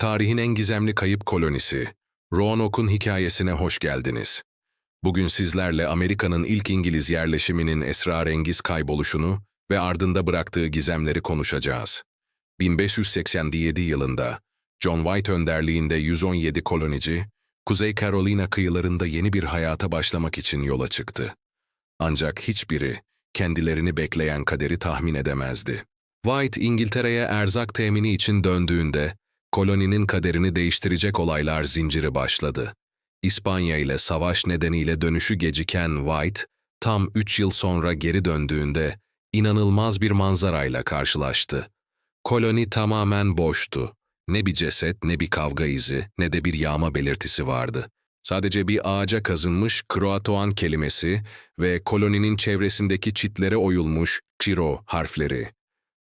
Tarihin en gizemli kayıp kolonisi, Roanoke'un hikayesine hoş geldiniz. Bugün sizlerle Amerika'nın ilk İngiliz yerleşiminin esrarengiz kayboluşunu ve ardında bıraktığı gizemleri konuşacağız. 1587 yılında John White önderliğinde 117 kolonici, Kuzey Carolina kıyılarında yeni bir hayata başlamak için yola çıktı. Ancak hiçbiri kendilerini bekleyen kaderi tahmin edemezdi. White İngiltere'ye erzak temini için döndüğünde koloninin kaderini değiştirecek olaylar zinciri başladı. İspanya ile savaş nedeniyle dönüşü geciken White, tam 3 yıl sonra geri döndüğünde inanılmaz bir manzarayla karşılaştı. Koloni tamamen boştu. Ne bir ceset, ne bir kavga izi, ne de bir yağma belirtisi vardı. Sadece bir ağaca kazınmış Kroatoan kelimesi ve koloninin çevresindeki çitlere oyulmuş Ciro harfleri.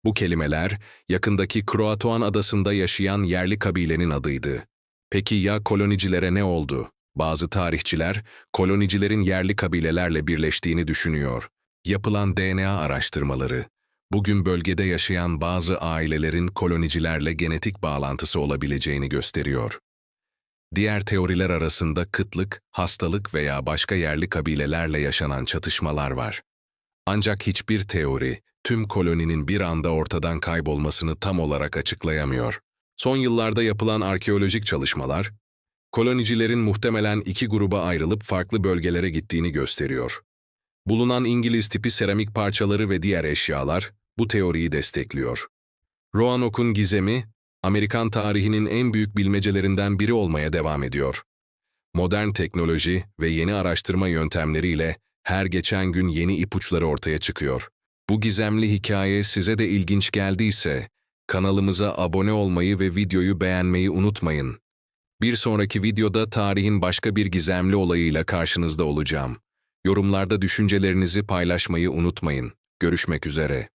Bu kelimeler, yakındaki Kroatoan adasında yaşayan yerli kabilenin adıydı. Peki ya kolonicilere ne oldu? Bazı tarihçiler, kolonicilerin yerli kabilelerle birleştiğini düşünüyor. Yapılan DNA araştırmaları, bugün bölgede yaşayan bazı ailelerin kolonicilerle genetik bağlantısı olabileceğini gösteriyor. Diğer teoriler arasında kıtlık, hastalık veya başka yerli kabilelerle yaşanan çatışmalar var. Ancak hiçbir teori, tüm koloninin bir anda ortadan kaybolmasını tam olarak açıklayamıyor. Son yıllarda yapılan arkeolojik çalışmalar, kolonicilerin muhtemelen iki gruba ayrılıp farklı bölgelere gittiğini gösteriyor. Bulunan İngiliz tipi seramik parçaları ve diğer eşyalar bu teoriyi destekliyor. Roanoke'un gizemi, Amerikan tarihinin en büyük bilmecelerinden biri olmaya devam ediyor. Modern teknoloji ve yeni araştırma yöntemleriyle her geçen gün yeni ipuçları ortaya çıkıyor. Bu gizemli hikaye size de ilginç geldiyse, kanalımıza abone olmayı ve videoyu beğenmeyi unutmayın. Bir sonraki videoda tarihin başka bir gizemli olayıyla karşınızda olacağım. Yorumlarda düşüncelerinizi paylaşmayı unutmayın. Görüşmek üzere.